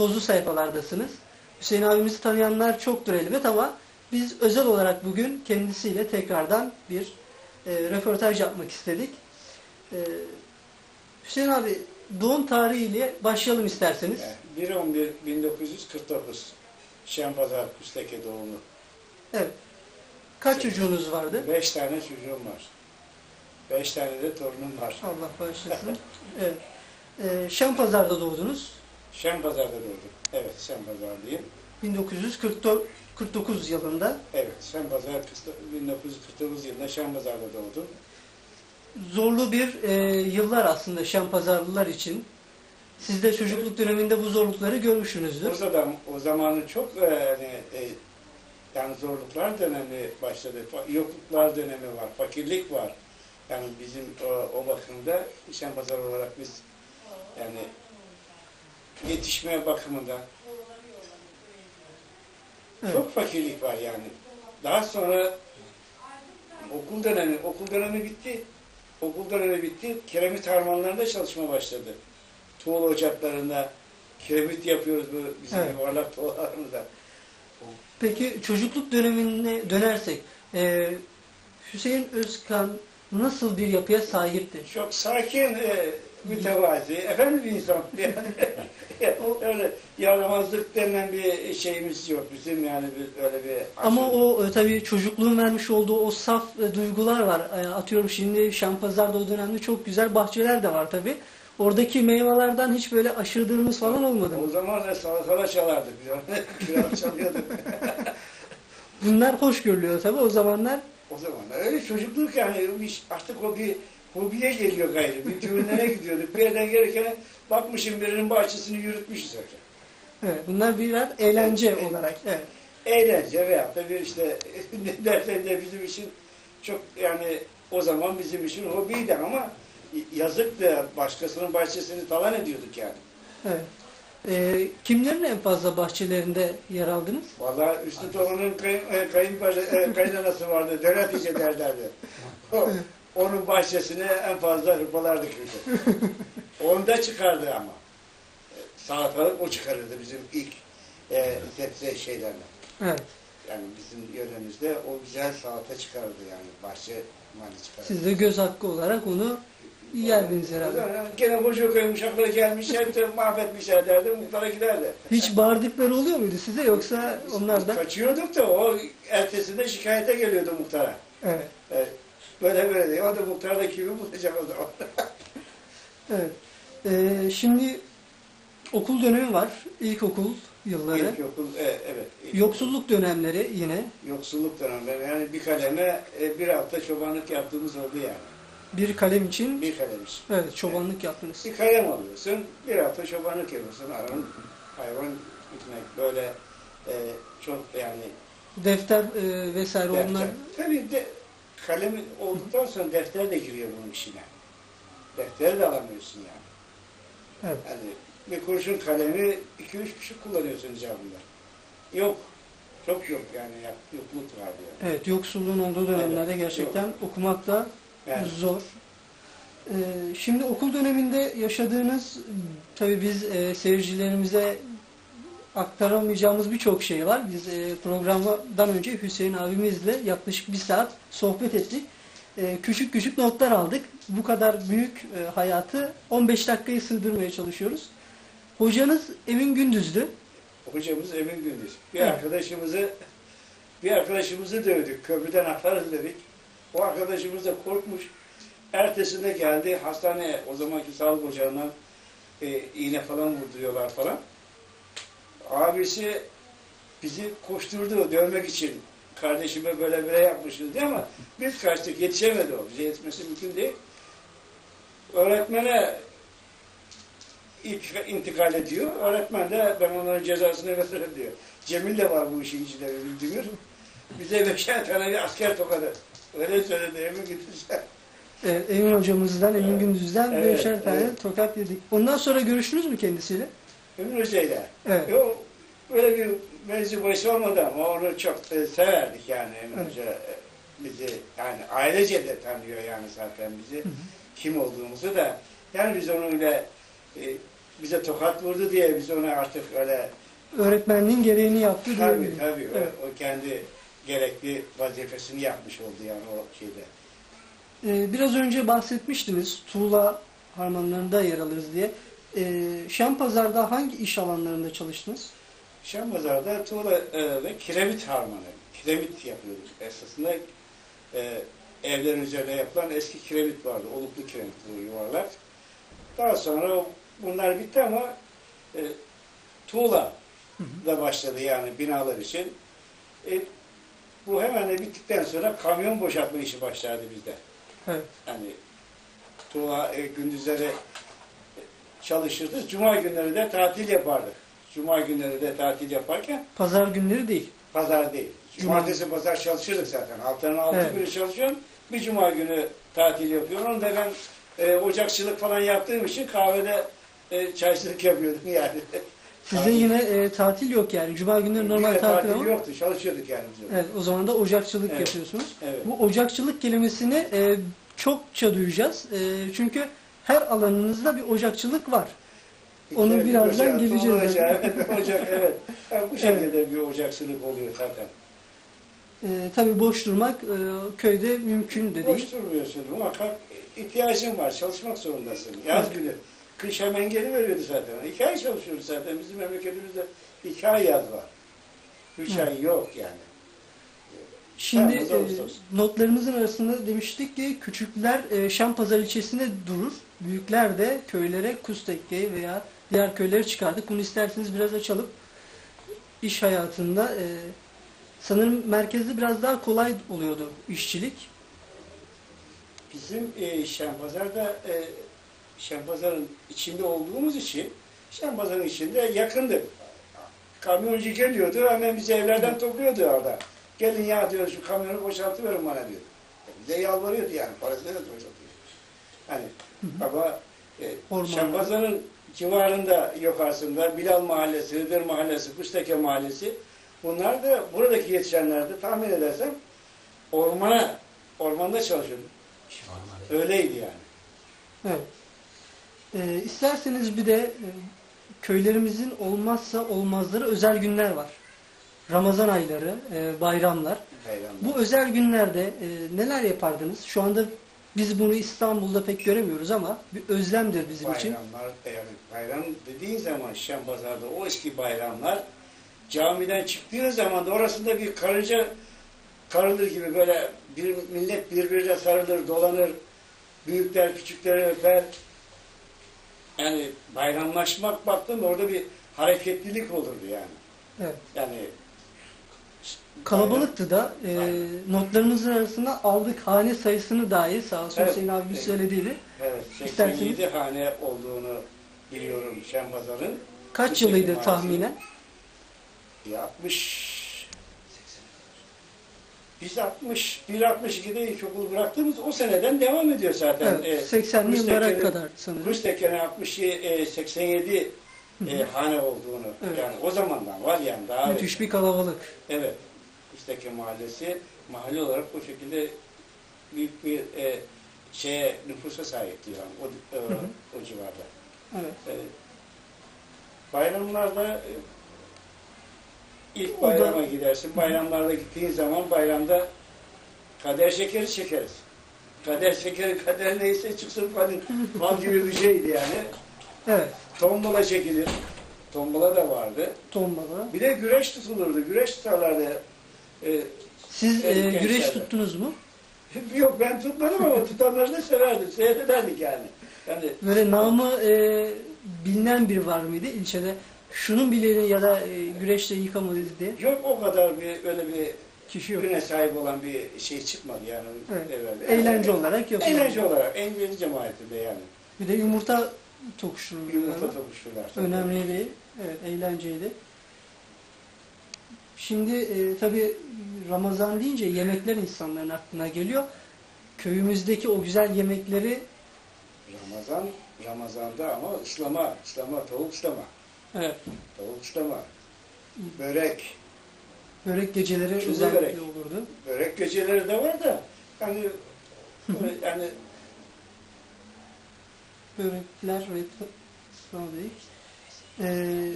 tozlu sayfalardasınız. Hüseyin abimizi tanıyanlar çoktur elbet ama biz özel olarak bugün kendisiyle tekrardan bir e, röportaj yapmak istedik. E, Hüseyin abi doğum tarihiyle başlayalım isterseniz. Yani 1-11-1949 Şenpazar Kusteke doğumlu. Evet. Kaç çocuğunuz vardı? 5 tane çocuğum var. 5 tane de torunum var. Allah bağışlasın. evet. E, Şenpazar'da doğdunuz. Şenpazar'da doğdum. Evet, Şenpazar'dayım. 1949 yılında. Evet, Şenpazar 1949 yılında Şenpazar'da doğdum. Zorlu bir e, yıllar aslında Şenpazarlılar için. Siz de çocukluk döneminde bu zorlukları görmüşsünüzdür. Orada da o zamanı çok e, yani, e, yani zorluklar dönemi başladı. Yokluklar dönemi var, fakirlik var. Yani bizim o, o bakımda Şenpazar olarak biz yani yetişme bakımında Evet. çok fakirlik var yani. Daha sonra okul dönemi, okul dönemi bitti. Okul dönemi bitti. Kiremit harmanlarında çalışma başladı. Tuğla ocaklarında kiremit yapıyoruz bu bizim Evet. yuvarlak tuğlalarımızda. Peki çocukluk dönemine dönersek e, Hüseyin Özkan nasıl bir yapıya sahipti? Çok sakin, e, mütevazi, efendi bir insan. Yani, öyle yaramazlık denen bir şeyimiz yok bizim yani bir, öyle bir... Ama o e, tabii çocukluğun vermiş olduğu o saf e, duygular var. E, atıyorum şimdi Şampazar'da o dönemde çok güzel bahçeler de var tabii. Oradaki meyvelerden hiç böyle aşırdığımız falan olmadı O mı? zaman da salatalar çalardık. biz. Kral çalıyorduk. Bunlar hoş görülüyor tabii o zamanlar. O zaman öyle çocukluk yani artık o bir hobiye geliyor gayrı. Bir düğünlere gidiyorduk. Bir yerden gelirken bakmışım birinin bahçesini yürütmüşüz hocam. Evet, bunlar birer eğlence olarak. Evet. Eğlence veyahut da bir işte ne dersen de bizim için çok yani o zaman bizim için hobiydi ama yazık da başkasının bahçesini talan ediyorduk yani. evet. E, kimlerin en fazla bahçelerinde yer aldınız? Vallahi Üstü Tolu'nun kayın, e, kayınbaşı, e, kayınanası vardı. Dönetice derlerdi. O, onun bahçesine en fazla hırpalardık biz. Onda çıkardı ama. Salatalık o çıkarırdı bizim ilk e, sebze şeylerle. Evet. Yani bizim yöremizde o güzel salata çıkardı yani. Bahçe mali çıkardı. Siz de göz hakkı olarak onu yerdiniz herhalde. Yani Gene koca koyun uşakları gelmiş, hep mahvetmişler derdi, muhtara giderdi. Hiç bağırdıkları oluyor muydu size yoksa onlar da? Kaçıyorduk da o ertesinde şikayete geliyordu muhtara. Evet. Evet. Böyle böyle diyor. O da muhtar da kimi bulacak o zaman. Evet. Ee, şimdi okul dönemi var. İlkokul yılları. İlkokul, e, evet. ilk- Yoksulluk dönemleri yine. Yoksulluk dönemleri. Yani bir kaleme e, bir hafta çobanlık yaptığımız oldu yani. Bir kalem için Bir kalemiş. evet çobanlık yaptınız. Bir kalem alıyorsun, bir hafta çobanlık yapıyorsun. Aran hayvan gitmek böyle e, çok yani Defter e, vesaire defter. onlar. Tabii de, kalem olduktan sonra defter de giriyor bunun içine. Defteri de alamıyorsun yani. Evet. Yani bir kurşun kalemi iki üç kişi kullanıyorsun icabında. Yok. Çok yok yani yok- yokluk var diyor. Evet yoksulluğun olduğu dönemlerde Evet, gerçekten okumak da Yani zor. Ee, şimdi okul döneminde yaşadığınız tabii biz e, seyircilerimize aktaramayacağımız birçok şey var. Biz e, programdan önce Hüseyin abimizle yaklaşık bir saat sohbet ettik. E, küçük küçük notlar aldık. Bu kadar büyük e, hayatı 15 dakikayı sığdırmaya çalışıyoruz. Hocanız Emin Gündüz'dü. hocamız Emin Gündüz. Bir Evet. arkadaşımızı bir arkadaşımızı dövdük. Köprüden atlarız dedik. O arkadaşımız da korkmuş. Ertesinde geldi hastaneye. O zamanki sağlık ocağına e, iğne falan vurduruyorlar falan. Abisi bizi koşturdu dövmek için. Kardeşime böyle böyle yapmışız diye ama biz kaçtık. Yetişemedi o. Bize yetişmesi mümkün değil. Öğretmene ilk intikal ediyor. Öğretmen de ben onların cezasını veririm diyor. Cemil de var bu işin içinde Bildimir. Bize beşer tane bir asker tokadı. Öyle söyledi Emin Gündüz'e. E, Emin hocamızdan, Emin Evet. Gündüz'den Evet, beşer tane evet. tokat yedik. Ondan sonra görüştünüz mü kendisiyle? Emin Hoca'yla. Evet. Böyle bir mevzu başı olmadı ama onu çok e, severdik yani Emin Evet. Hoca. e, Bizi yani ailece de tanıyor yani zaten bizi. Kim olduğumuzu da. Yani biz onunla e, bize tokat vurdu diye biz ona artık öyle Öğretmenliğin gereğini yaptı tabii diyebilirim. tabii o- Evet. o, kendi gerekli vazifesini yapmış oldu yani o şeyde. Ee, biraz önce bahsetmiştiniz tuğla harmanlarında yer alırız diye. Şenpazar'da hangi iş alanlarında çalıştınız? Şenpazar'da tuğla e, ve kiremit harmanı, kiremit yapıyorduk esasında. E, evlerin üzerine yapılan eski kiremit vardı, oluklu kiremit bu yuvarlak. Daha sonra bunlar bitti ama e, tuğla da başladı yani binalar için. E, bu hemen de bittikten sonra kamyon boşaltma işi başladı bizde. Evet. Yani tuğla e, gündüzleri çalışırdı. Cuma günleri de tatil yapardık. Cuma günleri de tatil yaparken Pazar günleri değil. pazar değil. Cumartesi pazar çalışırdık zaten. Haftanın altı Evet. günü çalışıyorum. Bir cuma günü tatil yapıyorum. Onu da ben e, ocakçılık falan yaptığım için kahvede e, çaycılık yapıyordum yani. Sizin yine e, tatil yok yani. Cuma günleri normal Yine tatil ama. yoktu. Çalışıyorduk yani. Evet, o zaman da ocakçılık Evet. yapıyorsunuz. Evet. Bu ocakçılık kelimesini e, çokça duyacağız. E, çünkü her alanınızda bir ocakçılık var. Onu İşte bir birazdan ocak, geleceğiz. ocağı, ocak, evet. Yani bu şekilde bir ocakçılık oluyor zaten. E, tabii boş durmak e, köyde mümkün de değil. Boş durmuyorsun. Muhakkak ihtiyacın var. Çalışmak zorundasın. Yaz günü. Kış hemen geri veriyordu zaten. İki ay çalışıyoruz zaten. Bizim memleketimizde iki ay yaz var. Üç Hı. ay yok yani. Şimdi e, notlarımızın arasında demiştik ki küçükler e, Şampazar ilçesinde durur. Büyükler de köylere Kustekke veya diğer köylere çıkardık. Bunu isterseniz biraz açalım. İş hayatında e, sanırım merkezde biraz daha kolay oluyordu işçilik. Bizim e, Şenpazar'da e, Şenpazar'ın içinde olduğumuz için Şenpazar'ın içinde yakındık. Kamyoncu geliyordu hemen bizi evlerden topluyordu orada. Gelin ya diyor şu kamyonu boşaltıverin bana diyor. Bize yalvarıyordu yani parasını da boşaltıyor. Hani ama e. Şenpazar'ın civarında yukarısında Bilal Mahallesi, Hıdır Mahallesi, Kuşteke Mahallesi bunlar da buradaki yetişenler de tahmin edersem ormana, ormanda çalışıyordu. Öyleydi yani. Evet. E, isterseniz bir de e, köylerimizin olmazsa olmazları özel günler var. Ramazan ayları, e, bayramlar. Peygamber. Bu özel günlerde e, neler yapardınız? Şu anda biz bunu İstanbul'da pek göremiyoruz ama bir özlemdir bizim için. Bayramlar, bayram dediğin zaman Şenpazar'da o eski bayramlar camiden çıktığın zaman da orasında bir karınca karılır gibi böyle bir millet birbirine sarılır, dolanır. Büyükler küçükleri öper. Yani bayramlaşmak baktım orada bir hareketlilik olurdu yani. Evet. Yani Kalabalıktı da e, notlarımızın arasında aldık hane sayısını dahi sağ olsun Evet. Hüseyin abi Evet. söylediydi. Evet, İsterseniz- 87 hane olduğunu biliyorum Şenpazar'ın. Kaç Hüseyin yılıydı Mahallesi. tahminen? Ya 60 biz 60 1.62'de ilkokul bıraktığımız o seneden devam ediyor zaten. Evet, Ee, 80'li yıllara kadar sanırım. Kusteke'nin 60 e, 87 e, hane olduğunu Evet. yani o zamandan var yani daha Müthiş bir kalabalık. Evet. Kusteke Mahallesi mahalle olarak bu şekilde büyük bir e, şeye nüfusa sahipti yani o, e, hı. o civarda. Evet. E, bayramlarda e, ilk O da- bayrama gidersin. Bayramlarda gittiğin zaman bayramda kader şekeri çekeriz. Kader şekeri kader neyse çıksın falan, fal gibi bir şeydi yani. Evet. Tombola çekilir. Tombola da vardı. Tombala. Bir de güreş tutulurdu. Güreş tutarlardı. E, Siz e, gençlerde. güreş tuttunuz mu? Yok ben tutmadım ama tutanları da severdim. Seyrederdik yani. Yani Böyle namı e, bilinen biri var mıydı ilçede? Şunun bileğini ya da e, güreşle yıkamadı diye yok o kadar bir öyle bir kişi yok. güne sahip olan bir şey çıkmadı yani. Evet. Eğlence olarak yapılıyor. Eğlence olarak. Eğlence cemaatinde yani. Bir de yumurta tokuşturuluyor. Yumurta. Önemli bir evet, eğlenceydi. Şimdi e, tabi Ramazan deyince yemekler insanların aklına geliyor. Köyümüzdeki o güzel yemekleri Ramazan, Ramazan'da ama ıslama, ıslama, tavuk ıslama. evet, Tavuk ıslama. Börek. börek geceleri Çullu özellikle börek. olurdu. Börek geceleri de var da hani yani Börekler ve dedik. Ee,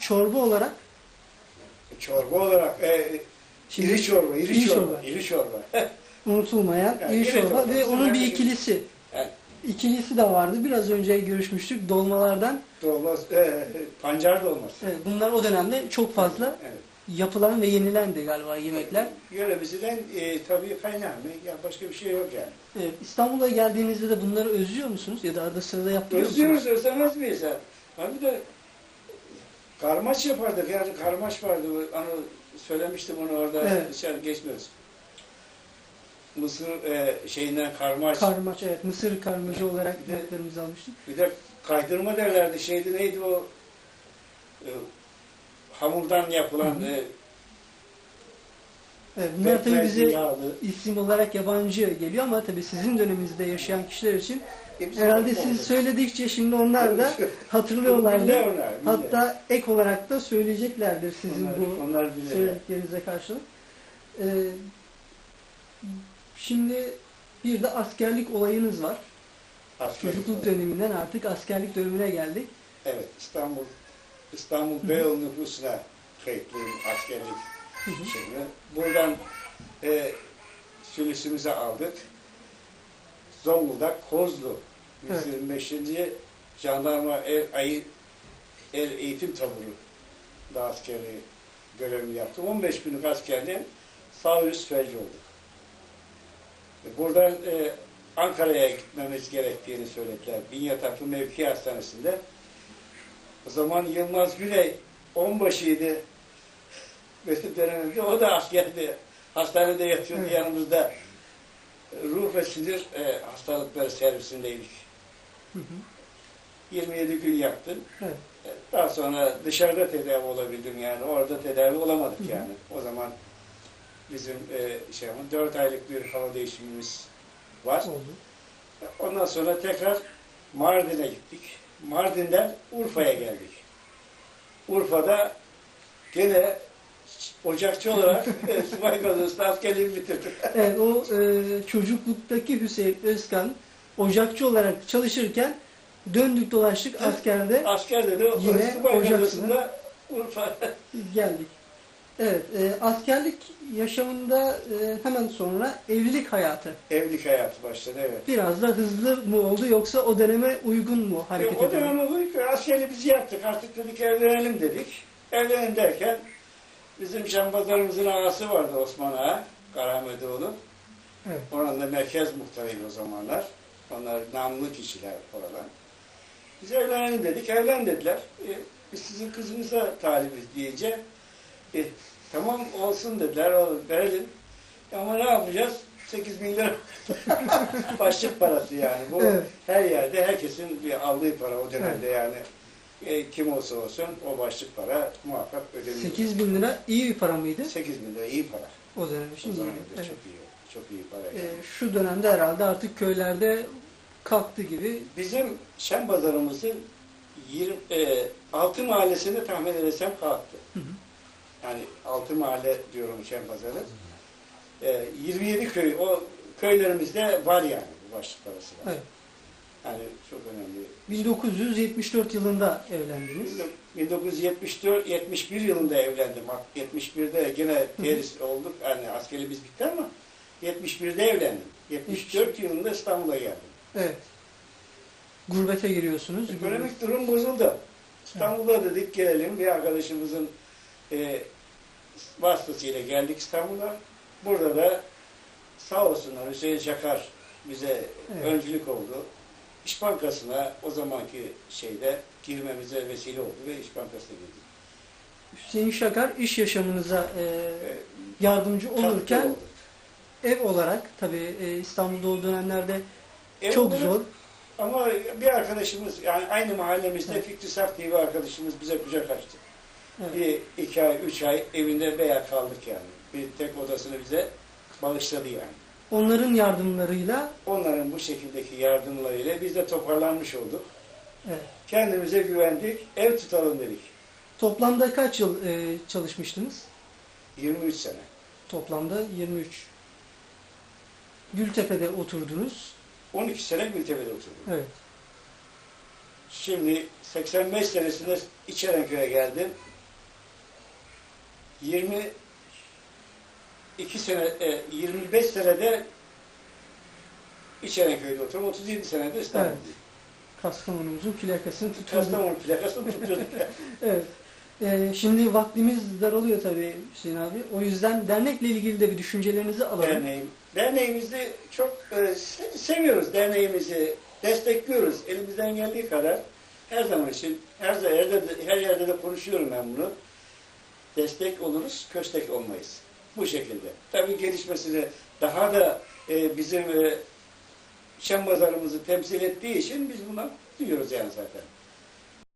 çorba olarak Çorba olarak e, Şimdi- iri çorba, iri, iri çorba, çorba. iri çorba. unutulmayan Yani iri çorba çorba. ve onun bir ikilisi. Yani İkilisi de vardı. Biraz önce görüşmüştük dolmalardan. dolma, e, pancar dolması. Evet, bunlar o dönemde çok fazla Evet. Yapılan ve yenilendi galiba yemekler. Yöremizden e, tabii kaynar mı? Ya başka bir şey yok yani. Evet, İstanbul'a geldiğinizde de bunları özlüyor musunuz? Ya da arada sırada musunuz? Özlüyoruz, özlemez miyiz? ha? Abi de karmaç yapardık yani karmaç vardı. Hani söylemiştim onu orada Evet. dışarı geçmiyoruz. Mısır e, şeyinden karmaç. Karmaç, evet. Mısır karmacı olarak de- notlarımızı almıştık. bir de kaydırma derlerdi. Şeydi neydi o? E, hamurdan yapılan Hı hı. e, Evet, bunlar tabii bize yağlı. isim olarak yabancı geliyor ama tabii sizin döneminizde yaşayan kişiler için E, herhalde oldu. siz söyledikçe şimdi onlar da hatırlıyorlardır. Hatta ek olarak da söyleyeceklerdir sizin Onlar- bu onlar söylediklerinize karşılık. Ee, şimdi bir de askerlik olayınız var. Askerlik Çocukluk olarak. döneminden artık askerlik dönemine geldik. Evet, İstanbul İstanbul Beyoğlu nüfusuna kayıtlıyım askerlik şeyini. Buradan e, sülüsümüzü aldık. Zonguldak, Kozlu Evet. 125. Jandarma Er, Ayı, Er Eğitim Taburu da askeri görevimi yaptım. 15 günlük askerliğin sağ üst felci olduk. E, Buradan e, Ankara'ya gitmemiz gerektiğini söylediler. Binyataklı Mevki Hastanesi'nde. O zaman Yılmaz Güney onbaşıydı. Benim dönemimde. O da askerdi. Hastanede yatıyordu Evet. yanımızda. Ruh ve sinir e, hastalıkları servisindeydik. Hı hı. 27 gün yattım. Evet. E, Daha sonra dışarıda tedavi olabildim yani. Orada tedavi olamadık Hı hı. yani. O zaman bizim e, şey ama 4 aylık bir hava değişimimiz var. Oldu. Ondan sonra tekrar Mardin'e gittik. Mardin'den Urfa'ya geldik. Urfa'da gene ocakçı olarak subay kadrosu askerliğimi bitirdim. Evet, o e, çocukluktaki Hüseyin Özkan ocakçı olarak çalışırken döndük dolaştık askerde Asker dedi, Yine subay ocakçıda. kadrosunda Urfa. geldik. Evet, e, askerlik yaşamında e, hemen sonra evlilik hayatı Evlilik hayatı başladı evet. biraz da hızlı mı oldu yoksa o döneme uygun mu hareket E, o edelim? dönem oldu ki askerliğimizi yaptık. Artık dedik evlenelim dedik. Evlenelim derken bizim Şambazlarımızın ağası vardı Osman Ağa, Karamedoğlu. Evet. Oranın da merkez muhtarıydı o zamanlar. Onlar namlı kişiler oradan. Biz evlenelim dedik, evlen dediler. E, biz sizin kızınıza talibiz deyince, e, tamam olsun dediler, o, verelim. E, Ama ne yapacağız? 8 bin lira başlık parası yani. Bu Evet. her yerde herkesin bir aldığı para o dönemde yani. E, kim olsa olsun o başlık para muhakkak ödeniyor. 8 bin lira iyi bir para mıydı 8 bin lira iyi para. o dönem O için? zaman Evet. çok iyi, çok iyi para. E, yani. şu dönemde herhalde artık köylerde kalktı gibi. Bizim Şen pazarımızın 20, e, altı mahallesinde tahmin edersem kalktı. Hı hı. Yani altı mahalle diyorum Şen pazarı. E, 27 köy, o köylerimizde var yani bu başlık parası var. Evet. Yani çok önemli. 1974 yılında evlendiniz. 1974 71 yılında evlendim. Bak, 71'de yine teris olduk. Yani askerimiz bitti ama 71'de evlendim. 74 yılında İstanbul'a geldim. Evet. Gurbete giriyorsunuz. Ekonomik durum bozuldu. İstanbul'a dedik gelelim. Bir arkadaşımızın e, vasıtasıyla geldik İstanbul'a. Burada da sağ olsunlar Hüseyin Çakar bize Evet. öncülük oldu. İş Bankası'na o zamanki şeyde girmemize vesile oldu ve İş Bankası'na girdik. Hüseyin Şakar iş yaşamınıza e, yardımcı olurken oldu. ev olarak tabii e, İstanbul'da o dönemlerde Ev çok olarak- zor. Ama bir arkadaşımız, yani aynı mahallemizde Evet. Fikri Saf diye bir arkadaşımız bize kucak açtı. Evet. Bir iki ay, üç ay evinde veya kaldık yani. Bir tek odasını bize bağışladı yani. Onların yardımlarıyla Onların bu şekildeki yardımlarıyla biz de toparlanmış olduk. evet, Kendimize güvendik, ev tutalım dedik. toplamda kaç yıl e, çalışmıştınız? 23 sene. Toplamda 23. Gültepe'de oturdunuz. 12 sene Gültepe'de oturduk. Evet. Şimdi 85 senesinde İçerenköy'e geldim. 22 sene, e, 25 senede İçerenköy'de oturuyorum. 37 senede İstanbul'dayım. Kastamonumuzun plakasını tutuyoruz. Kastamonu plakasını tutuyorduk. Evet. Ee, şimdi vaktimiz daralıyor tabii Hüseyin abi. O yüzden dernekle ilgili de bir düşüncelerinizi alalım. Derneğim. Derneğimizi çok e, se- seviyoruz. Derneğimizi destekliyoruz. Elimizden geldiği kadar her zaman için her yerde de, her yerde de konuşuyorum ben bunu. Destek oluruz, köstek olmayız. Bu şekilde. Tabii gelişmesini daha da e, bizim e, şen pazarımızı temsil ettiği için biz buna diyoruz yani zaten.